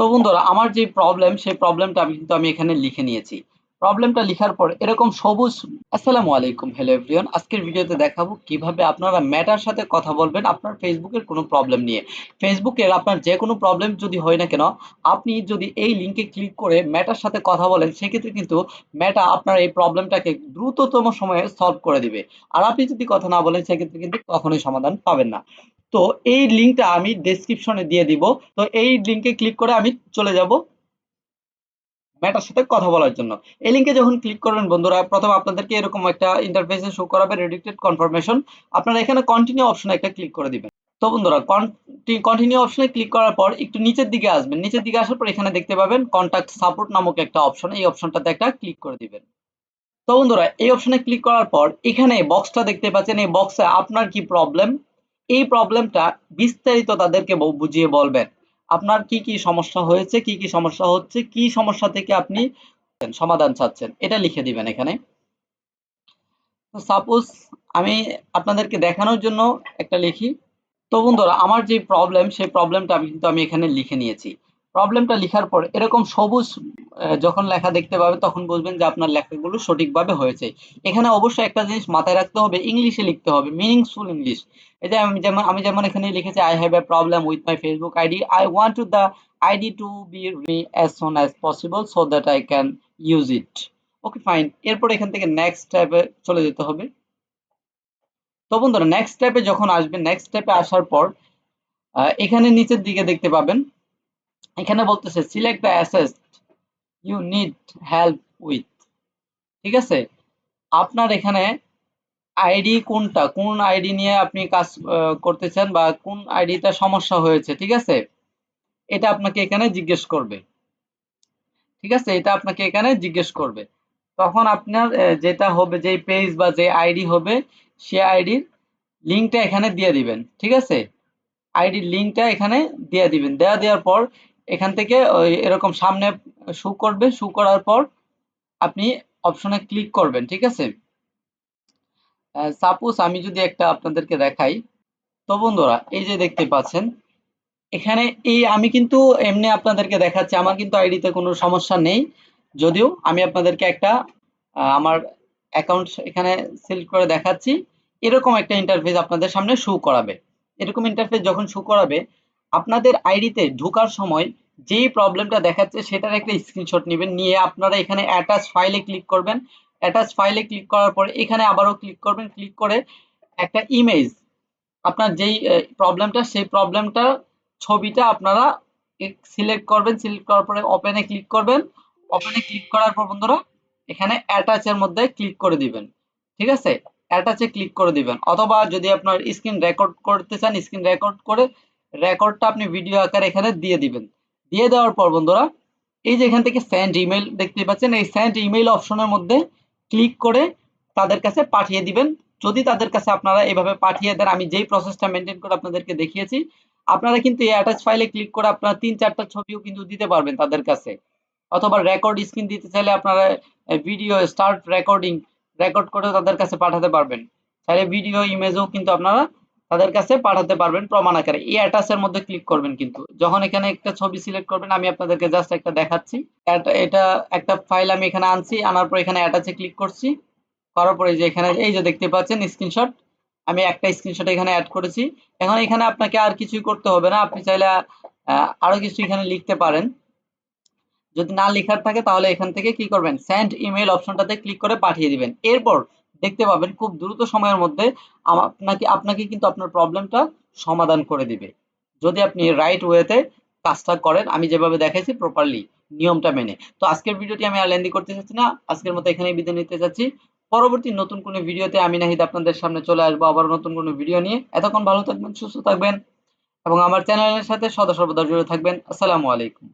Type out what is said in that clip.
তো বন্ধুরা, আমার যে প্রবলেম সেই প্রবলেমটা আমি কিন্তু আমি এখানে লিখে নিয়েছি। প্রবলেমটা লেখার পর এরকম সবুজ, আসসালামু আলাইকুম হ্যালো এভরিওয়ান আজকের ভিডিওতে দেখাবো কীভাবে আপনারা ম্যাটার সাথে কথা বলবেন আপনার ফেসবুকের কোনো প্রবলেম নিয়ে। ফেসবুকের আপনার যে কোনো প্রবলেম যদি হয় না কেন, আপনি যদি এই লিঙ্কে ক্লিক করে ম্যাটার সাথে কথা বলেন, সেক্ষেত্রে কিন্তু ম্যাটা আপনার এই প্রবলেমটাকে দ্রুততম সময়ে সলভ করে দিবে। আর আপনি যদি কথা না বলেন, সেক্ষেত্রে কিন্তু কখনোই সমাধান পাবেন না। তো এই লিঙ্কটা আমি ডেসক্রিপশনে দিয়ে দিব। তো এই লিঙ্কে ক্লিক করে আমি চলে যাব ম্যাটার সাথে কথা বলার জন্য। এই লিঙ্কে যখন ক্লিক করবেন বন্ধুরা, প্রথম আপনাদেরকে এরকম একটা ইন্টারফেসে শো করাবে রেডিক্টেড কনফার্মেশন আপনারা এখানে কন্টিনিউ অপশনে একটা ক্লিক করে দিবেন। তো বন্ধুরা কন্টিনিউ অপশনে ক্লিক করার পর একটু নিচের দিকে আসবেন। নিচের দিকে আসার পর এখানে দেখতে পাবেন কন্ট্যাক্ট সাপোর্ট নামক একটা অপশন এই অপশনটাতে একটা ক্লিক করে দিবেন। তো বন্ধুরা, এই অপশনে ক্লিক করার পর এখানে বক্সটা দেখতে পাচ্ছেন। এই বক্সে আপনার কি প্রবলেম এই প্রবলেমটা বিস্তারিত তাদেরকে বুঝিয়ে বলবেন। আপনার কি কি সমস্যা হয়েছে, কি কি সমস্যা হচ্ছে, কি সমস্যা থেকে আপনি সমাধান চাচ্ছেন? এটা লিখে দিবেন এখানে। সাপোজ আমি আপনাদেরকে দেখানোর জন্য একটা লিখি। তো বন্ধুরা, আমার যে প্রবলেম সেই প্রবলেমটা আমি কিন্তু আমি এখানে লিখে নিয়েছি। প্রবলেমটা লেখার পর এরকম সবুজ যখন লেখা দেখতে পাবে তখন বুঝবেন যে আপনার লেখাগুলো সঠিকভাবে হয়েছে। এখানে অবশ্যই একটা জিনিস মাথায় রাখতে হবে, ইংলিশে লিখতে হবে মিনিংফুল ইংলিশ এই যে আমি যেমন আমি যেমন এখানে লিখেছি I have a problem with my Facebook ID I want to the ID to be re as soon as possible so that I can use it okay fine এরপর এখান থেকে নেক্সট স্টেপে চলে যেতে হবে। তো বন্ধুরা নেক্সট স্টেপে যখন আসবেন নেক্সট স্টেপে আসার পর এখানে নিচের দিকে দেখতে পাবেন। এখানে বলতেছে select the asset you need help with ঠিক আছে? আপনার এখানে আইডি কোনটা? কোন আইডি নিয়ে আপনি কাজ করতেছেন বা কোন আইডিটা সমস্যা হয়েছে? ঠিক আছে? এটা আপনাকে এখানে জিজ্ঞেস করবে। ঠিক আছে? এটা আপনাকে এখানে জিজ্ঞেস করবে। তখন আপনার যেটা হবে যে পেজ বা যে আইডি হবে, সে আইডির লিঙ্কটা এখানে দিয়ে দিবেন। ঠিক আছে? আইডির লিঙ্কটা এখানে দিয়ে দিবেন। দেওয়া দেওয়ার পর এখান থেকে এরকম সামনে শু করবে, শু করার পর আপনি অপশনে ক্লিক করবেন, ঠিক আছে? সাপোজ আমি যদি একটা আপনাদেরকে দেখাই, তো বন্ধুরা, এই যে দেখতে পাচ্ছেন, এখানে এই আমি কিন্তু এমনি আপনাদেরকে দেখাচ্ছি, আমার কিন্তু আইডিতে কোনো সমস্যা নেই। যদিও আমি আপনাদেরকে একটা আমার অ্যাকাউন্ট এখানে সিলেক্ট করে দেখাচ্ছি, এরকম একটা ইন্টারফেস আপনাদের সামনে শু করাবে। এরকম ইন্টারফেস যখন শু করাবে, আপনাদের আইডিতে ঢোকার সময় যেই প্রবলেমটা দেখাচ্ছে সেটার একটা স্ক্রিনশট নেবেন। নিয়ে আপনারা এখানে অ্যাটাচ ফাইলে ক্লিক করবেন। অ্যাটাচ ফাইলে ক্লিক করার পরে এখানে আবারও ক্লিক করবেন। ক্লিক করে একটা ইমেজ আপনার যেই প্রবলেমটা সেই প্রবলেমটা ছবিটা আপনারা সিলেক্ট করবেন। সিলেক্ট করার পরে ওপেনে ক্লিক করবেন। ওপেনে ক্লিক করার পর বন্ধুরা, এখানে অ্যাটাচের মধ্যে ক্লিক করে দিবেন। ঠিক আছে? অ্যাটাচে ক্লিক করে দিবেন। অথবা যদি আপনার স্ক্রিন রেকর্ড করতে চান স্ক্রিন রেকর্ড করে রেকর্ডটা আপনি ভিডিও আকারে এখানে দিয়ে দিবেন। দিয়ে দেওয়ার পর বন্ধুরা, এই যে এখান থেকে সেন্ড ইমেল দেখতে পাচ্ছেন, এই সেন্ড ইমেল অপশনের মধ্যে ক্লিক করে তাদের কাছে পাঠিয়ে দিবেন। যদি তাদের কাছে আপনারা এভাবে পাঠিয়ে দেন, আমি যেই প্রসেসটা মেনটেন করে আপনাদেরকে দেখিয়েছি, আপনারা কিন্তু এই অ্যাটাচ ফাইলে ক্লিক করে আপনারা তিন চারটা ছবিও কিন্তু দিতে পারবেন তাদের কাছে। অথবা রেকর্ড স্ক্রিন দিতে চাইলে আপনারা ভিডিও স্টার্ট রেকর্ডিং রেকর্ড করে তাদের কাছে পাঠাতে পারবেন। তাহলে ভিডিও ইমেজও কিন্তু আপনারা তাদের কাছে পাঠাতে পারবেন প্রমাণ আকারে। এই অ্যাটাচের মধ্যে ক্লিক করবেন কিন্তু। যখন এখানে একটা ছবি সিলেক্ট করবেন, আমি আপনাদেরকে জাস্ট একটা দেখাচ্ছি। এটা একটা ফাইল আমি এখানে আনছি, আনার পর এখানে অ্যাটাচে ক্লিক করছি। করার পরে যে এখানে, এই যে দেখতে পাচ্ছেন স্ক্রিনশট আমি একটা স্ক্রিনশট এখানে অ্যাড করেছি। এখন এখানে আপনাকে আর কিছুই করতে হবে না। আপনি চাইলে আরও কিছু এখানে লিখতে পারেন। যদি না লেখার থাকে তাহলে এখান থেকে কি করবেন? সেন্ড ইমেল অপশনটাতে ক্লিক করে পাঠিয়ে দিবেন। এরপর দেখতে পাবেন খুব দ্রুত সময়ের মধ্যে আপনাকে আপনাকে কিন্তু আপনার প্রবলেমটা সমাধান করে দিবে। যদি আপনি রাইট ওয়েতে কাজটা করেন, আমি যেভাবে দেখাইছি প্রপারলি নিয়মটা মেনে। তো আজকের ভিডিওটি আমি আর লেন্দি করতে চাচ্ছি না। আজকের মতো এখানেই বিদায় নিতে চাচ্ছি। পরবর্তী নতুন কোনো ভিডিওতে আমি নাহিদ আপনাদের সামনে চলে আসব আবার নতুন কোনো ভিডিও নিয়ে। এতক্ষণ ভালো থাকবেন, সুস্থ থাকবেন এবং আমার চ্যানেলের সাথে সদা সর্বদা জুড়ে থাকবেন। আসসালামু আলাইকুম।